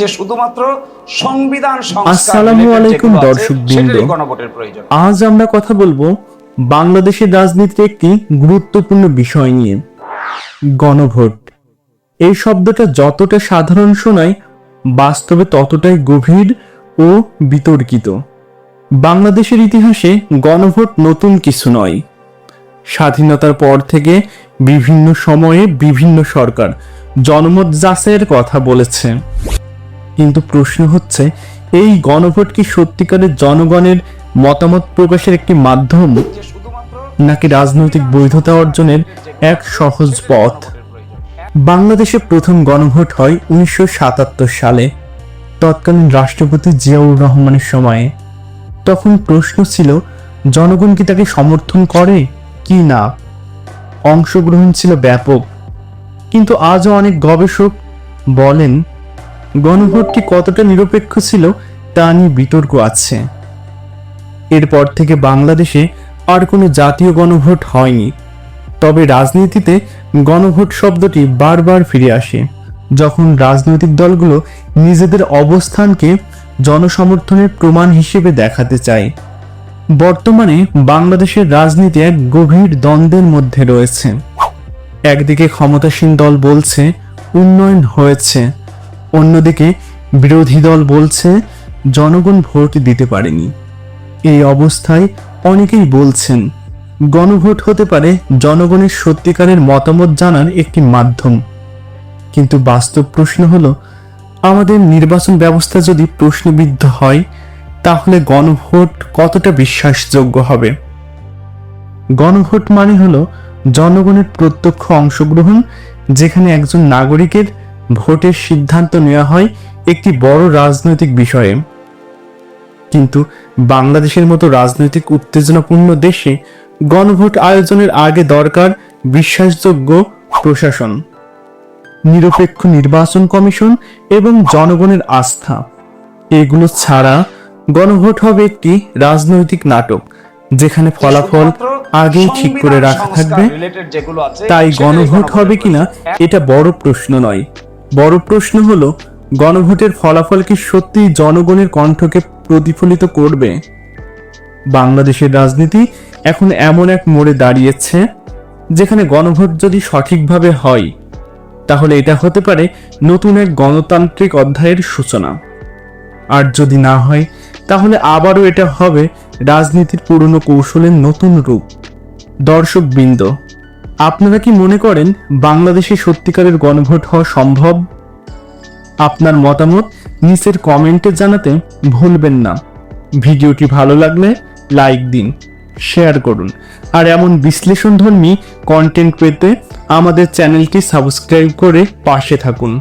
যে শুধুমাত্র সংবিধান আসসালামু আলাইকুম দর্শকবৃন্দ। আজ আমরা কথা বলব বাংলাদেশের রাজনীতির একটি গুরুত্বপূর্ণ বিষয় নিয়ে গণভোট। এই শব্দটা যতটা সাধারণ শোনায় বাস্তবে ততটাই গভীর ও বিতর্কিত। বাংলাদেশের ইতিহাসে গণভোট নতুন কিছু নয়। স্বাধীনতার পর থেকে বিভিন্ন সময়ে বিভিন্ন সরকার জনমত যাচাইয়ের কথা বলেছে। কিন্তু প্রশ্ন হচ্ছে, এই গণভোট কি সত্যিকারের জনগণের মতামত প্রকাশের একটি মাধ্যম, নাকি রাজনৈতিক বৈধতা অর্জনের এক সহজ পথ? বাংলাদেশে প্রথম গণভোট হয় উনিশশো সাতাত্তর সালে, তৎকালীন রাষ্ট্রপতি জিয়াউর রহমানের সময়ে। তখন প্রশ্ন ছিল, জনগণ কি তাকে সমর্থন করে কি না? অংশগ্রহণ ছিল ব্যাপক। কিন্তু আজও অনেক গবেষক বলেন গণভোটটি কতটা নিরপেক্ষ ছিল তা নিয়ে বিতর্ক আছে। এরপর থেকে বাংলাদেশে আর কোনো জাতীয় গণভোট হয়নি। তবে রাজনীতিতে গণভোট শব্দটি বারবার ফিরে আসে, যখন রাজনৈতিক দলগুলো নিজেদের অবস্থানকে জনসমর্থনের প্রমাণ হিসেবে দেখাতে চায়। বর্তমানে বাংলাদেশের রাজনীতি এক গভীর দ্বন্দ্বের মধ্যে রয়েছে। একদিকে ক্ষমতাসীন দল বলছে, উন্নয়ন হয়েছে। অন্যদিকে বিরোধী দল বলছে, জনগণ ভোট দিতে পারেনি। এই অবস্থায় অনেকেই বলছেন, গণভোট হতে পারে জনগণের সত্যিকারের মতামত জানার একটি মাধ্যম। কিন্তু বাস্তব প্রশ্ন হলো, আমাদের নির্বাচন ব্যবস্থা যদি প্রশ্নবিদ্ধ হয়, তাহলে গণভোট কতটা বিশ্বাসযোগ্য হবে? গণভোট মানে হলো জনগণের প্রত্যক্ষ অংশগ্রহণ, যেখানে একজন নাগরিকের ভোটের সিদ্ধান্ত নেওয়া হয় একটি বড় রাজনৈতিক বিষয়ে। কিন্তু বাংলাদেশের মতো রাজনৈতিক উত্তেজনাপূর্ণ দেশে গণভোট আয়োজনের আগে দরকার বিশ্বাসযোগ্য প্রশাসন নিরপেক্ষ নির্বাচন কমিশন এবং জনগণের আস্থা। এগুলো ছাড়া গণভোট হবে একটি রাজনৈতিক নাটক যেখানে ফলাফল আগেই ঠিক করে রাখা থাকবে। তাই গণভোট হবে কিনা এটা বড় প্রশ্ন নয়। বড় প্রশ্ন হলো, গণভোটের ফলাফল কি সত্যি জনগণের কণ্ঠকে প্রতিফলিত করবে? বাংলাদেশের রাজনীতি এখন এমন এক মোড়ে দাঁড়িয়েছে, যেখানে গণভোট যদি সঠিকভাবে হয়, তাহলে এটা হতে পারে নতুন এক গণতান্ত্রিক অধ্যায়ের সূচনা। আর যদি না হয়, তাহলে আবারও এটা হবে রাজনীতির পুরনো কৌশলের নতুন রূপ। দর্শক বৃন্দ আপনারা কি মনে করেন বাংলাদেশে সত্যিকারের গণভোট হওয়া সম্ভব? আপনার মতামত নিচের কমেন্টে জানাতে ভুলবেন না। ভিডিওটি ভালো লাগলে লাইক দিন, শেয়ার করুন। আর এমন বিশ্লেষণধর্মী কন্টেন্ট পেতে আমাদের চ্যানেলটি সাবস্ক্রাইব করে পাশে থাকুন।